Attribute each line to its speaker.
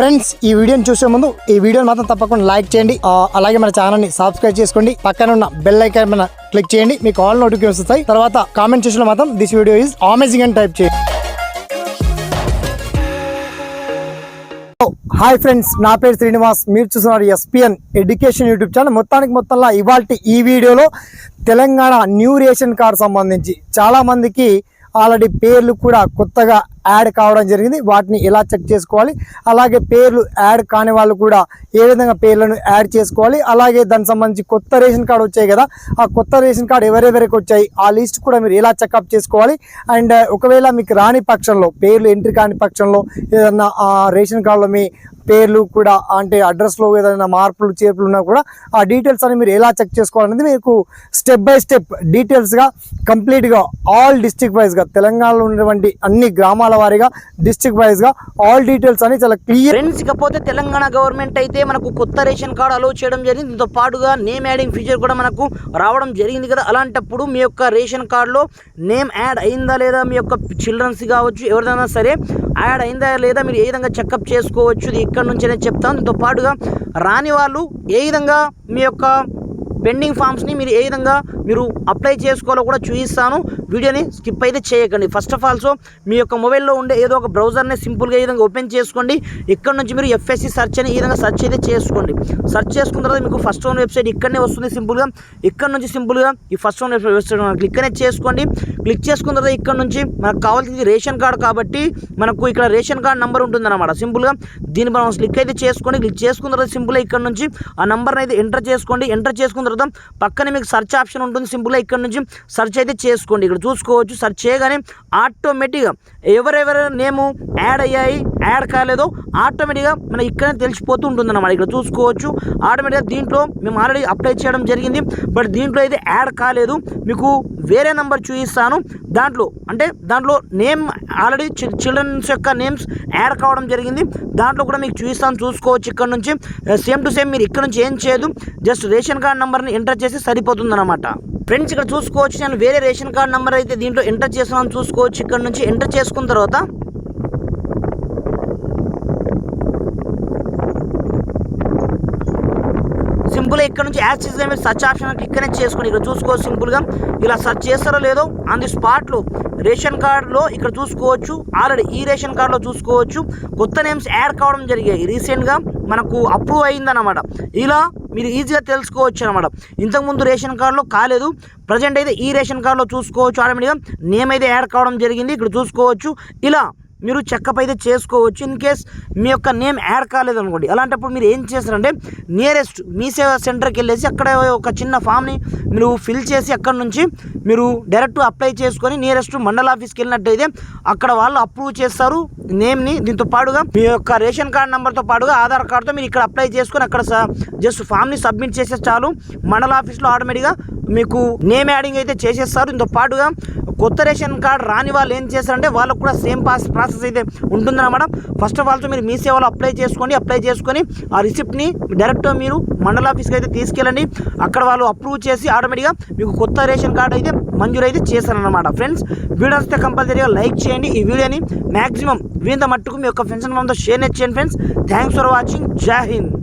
Speaker 1: Friends ఈ వీడియోని చూసే ముందు ఈ వీడియోని మాత్రం తప్పకుండా లైక్ చేయండి. అలాగే మన ఛానల్ని సబ్స్క్రైబ్ చేసుకోండి. పక్కన ఉన్న బెల్ ఐకాన్ మీద క్లిక్ చేయండి. మీకు ఆల్ నోటిఫికేషన్ వస్తాయి. తర్వాత కామెంట్ చేసిన మాత్రం దిస్ వీడియో ఈజ్ అమేజింగ్ అని టైప్ చేయండి. Oh, హాయ్ ఫ్రెండ్స్ నా పేరు శ్రీనివాస్. మీరు చూస్తున్నారు ఎస్పిఎన్ ఎడ్యుకేషన్ యూట్యూబ్ ఛానల్ మొత్తానికి మొత్తంలో ఇవాళ ఈ వీడియోలో తెలంగాణ న్యూ రేషన్ కార్డు సంబంధించి చాలామందికి ఆల్రెడీ పేర్లు కూడా కొత్తగా యాడ్ కావడం జరిగింది. వాటిని ఎలా చెక్ చేసుకోవాలి? అలాగే పేర్లు యాడ్ కాని వాళ్ళు కూడా ఏ విధంగా పేర్లను యాడ్ చేసుకోవాలి? అలాగే దానికి సంబంధించి కొత్త రేషన్ కార్డు వచ్చాయి కదా ఆ కొత్త రేషన్ కార్డు ఎవరెవరికి వచ్చాయి? ఆ లిస్ట్ కూడా మీరు ఎలా చెకప్ చేసుకోవాలి? అండ్ ఒకవేళ మీకు రాని పక్షంలో పేర్లు ఎంట్రీ కాని పక్షంలో ఏదన్నా ఆ రేషన్ కార్డులో మీ పేర్లు కూడా అంటే అడ్రస్లో ఏదైనా మార్పులు చేర్పులు ఉన్నా కూడా ఆ డీటెయిల్స్ అని మీరు ఎలా చెక్ చేసుకోవాలనేది మీకు స్టెప్ బై స్టెప్ డీటెయిల్స్గా కంప్లీట్గా ఆల్ డిస్టిక్ వైజ్గా తెలంగాణలో ఉన్నటువంటి అన్ని గ్రామాల వారీగా డిస్ట్రిక్ట్ వైజ్గా ఆల్ డీటెయిల్స్ అని చాలా క్లియర్
Speaker 2: ఫ్రెండ్స్ ఇకపోతే తెలంగాణ గవర్నమెంట్ అయితే మనకు కొత్త రేషన్ కార్డు అలో చేయడం జరిగింది. దీంతో పాటుగా నేమ్ యాడింగ్ ఫీచర్ కూడా మనకు రావడం జరిగింది కదా. అలాంటప్పుడు మీ యొక్క రేషన్ కార్డులో నేమ్ యాడ్ అయిందా లేదా మీ యొక్క చిల్డ్రన్స్ కావచ్చు ఎవరిదైనా సరే యాడ్ అయిందా లేదా మీరు ఏ విధంగా చెకప్ చేసుకోవచ్చు ఇది ఇక్కడ నుంచే చెప్తాను. దీంతో పాటుగా రాని వాళ్ళు ఏ విధంగా మీ యొక్క పెండింగ్ ఫామ్స్ని మీరు ఏ విధంగా మీరు అప్లై చేసుకోవాలో కూడా చూపిస్తాను. వీడియోని స్కిప్ అయితే చేయకండి. ఫస్ట్ ఆఫ్ ఆల్సో మీ యొక్క మొబైల్లో ఉండే ఏదో ఒక బ్రౌజర్ని సింపుల్గా ఈ విధంగా ఓపెన్ చేసుకోండి. ఇక్కడ నుంచి మీరు ఎఫ్ఎస్సి సెర్చ్ అని ఈ విధంగా సెర్చ్ అయితే చేసుకోండి. సెర్చ్ చేసుకున్న తర్వాత మీకు ఫస్ట్ వన్ వెబ్సైట్ ఇక్కడనే వస్తుంది సింపుల్గా. ఇక్కడ నుంచి సింపుల్గా ఈ ఫస్ట్ వన్ వెబ్సైట్ క్లిక్ అనేది చేసుకోండి. క్లిక్ చేసుకున్న తర్వాత ఇక్కడ నుంచి మనకు కావాల్సింది రేషన్ కార్డు కాబట్టి మనకు ఇక్కడ రేషన్ కార్డు నెంబర్ ఉంటుందన్నమాట. సింపుల్గా దీని మనం క్లిక్ అయితే చేసుకోండి. క్లిక్ చేసుకున్న తర్వాత సింపుల్గా ఇక్కడ నుంచి ఆ నెంబర్ని అయితే ఎంటర్ చేసుకోండి. ఎంటర్ చేసుకున్న తర్వాత పక్కన మీకు సెర్చ్ ఆప్షన్ ఉంటుంది. సింపుల్గా ఇక్కడ నుంచి సెర్చ్ అయితే చేసుకోండి. ఇక్కడ చూసుకోవచ్చు. సెర్చ్ చేయగానే ఆటోమేటిక్గా ఎవరెవరు నేము యాడ్ అయ్యాయి. యాడ్ కాలేదో ఆటోమేటిక్గా మన ఇక్కడే తెలిసిపోతూ ఉంటుంది అన్నమాట ఇక్కడ చూసుకోవచ్చు. ఆటోమేటిక్గా దీంట్లో మేము ఆల్రెడీ అప్లై చేయడం జరిగింది. బట్ దీంట్లో అయితే యాడ్ కాలేదు. మీకు వేరే నెంబర్ చూపిస్తాను. దాంట్లో అంటే దాంట్లో నేమ్ ఆల్రెడీ చిల్డ్రన్స్ యొక్క నేమ్స్ యాడ్ కావడం జరిగింది. దాంట్లో కూడా మీకు చూపిస్తాను. చూసుకోవచ్చు ఇక్కడ నుంచి. సేమ్ టు సేమ్ మీరు ఇక్కడ నుంచి ఏం చేయదు జస్ట్ రేషన్ కార్డ్ నెంబర్ని ఎంటర్ చేసి సరిపోతుంది అనమాట ఫ్రెండ్స్ ఇక్కడ చూసుకోవచ్చు. నేను వేరే రేషన్ కార్డ్ నెంబర్ అయితే దీంట్లో ఎంటర్ చేస్తున్నాను. చూసుకోవచ్చు. ఇక్కడ నుంచి ఎంటర్ చేసుకున్న తర్వాత సింపుల్గా ఇక్కడ నుంచి యాక్సిస్ మీరు సర్చ్ ఆప్షన్ క్లిక్ అనేది చేసుకుని ఇక్కడ చూసుకోవచ్చు సింపుల్గా ఇలా సర్చ్ చేస్తారో లేదో ఆన్ ది స్పాట్లో రేషన్ కార్డులో ఇక్కడ చూసుకోవచ్చు. ఆల్రెడీ ఈ రేషన్ కార్డులో చూసుకోవచ్చు. కొత్త నేమ్స్ యాడ్ కావడం జరిగాయి. రీసెంట్గా మనకు అప్రూవ్ అయిందన్నమాట. ఇలా మీరు ఈజీగా తెలుసుకోవచ్చు అనమాట ఇంతకుముందు రేషన్ కార్డులో కాలేదు. ప్రజెంట్ అయితే ఈ రేషన్ కార్డులో చూసుకోవచ్చు. ఆటోమేటిక్గా నేమ్ అయితే యాడ్ కావడం జరిగింది. ఇక్కడ చూసుకోవచ్చు. ఇలా మీరు చెకప్ అయితే చేసుకోవచ్చు. ఇన్ కేస్ మీ యొక్క నేమ్ యాడ్ కాలేదు అనుకోండి అలాంటప్పుడు మీరు ఏం చేస్తారంటే నియరెస్ట్ మీ సేవ సెంటర్కి వెళ్ళేసి అక్కడ ఒక చిన్న ఫామ్ని మీరు ఫిల్ చేసి అక్కడ నుంచి మీరు డైరెక్ట్ అప్లై చేసుకొని నియరెస్ట్ మండల ఆఫీస్కి వెళ్ళినట్టయితే అక్కడ వాళ్ళు అప్రూవ్ చేస్తారు నేమ్ని దీంతో పాటుగా మీ యొక్క రేషన్ కార్డ్ నెంబర్తో పాటుగా ఆధార్ కార్డుతో మీరు ఇక్కడ అప్లై చేసుకొని అక్కడ జస్ట్ ఫామ్ని సబ్మిట్ చేసే చాలు. మండల ఆఫీస్లో ఆటోమేటిక్గా మీకు నేమ్ యాడింగ్ అయితే చేసేస్తారు. దీంతో పాటుగా కొత్త రేషన్ కార్డు రాని వాళ్ళు ఏం చేస్తారంటే వాళ్ళకు కూడా సేమ్ పాస్ ప్రాసెస్ అయితే ఉంటుందన్నమాట ఫస్ట్ ఆఫ్ ఆల్ మీరు మీ సేవలో అప్లై చేసుకోండి అప్లై చేసుకొని ఆ రిసిప్ట్ని డైరెక్ట్ మీరు మండల ఆఫీస్కి అయితే తీసుకెళ్ళండి. అక్కడ వాళ్ళు అప్రూవ్ చేసి ఆటోమేటిక్గా మీకు కొత్త రేషన్ కార్డు అయితే మంజూరు అయితే చేస్తారనమాట ఫ్రెండ్స్ వీడియో వస్తే కంపల్సరీగా లైక్ చేయండి. ఈ వీడియోని మ్యాక్సిమం వీంత మట్టుకు మీ యొక్క ఫ్రెండ్స్ అండ్ షేర్ చేయండి friends thanks for watching Jai Hind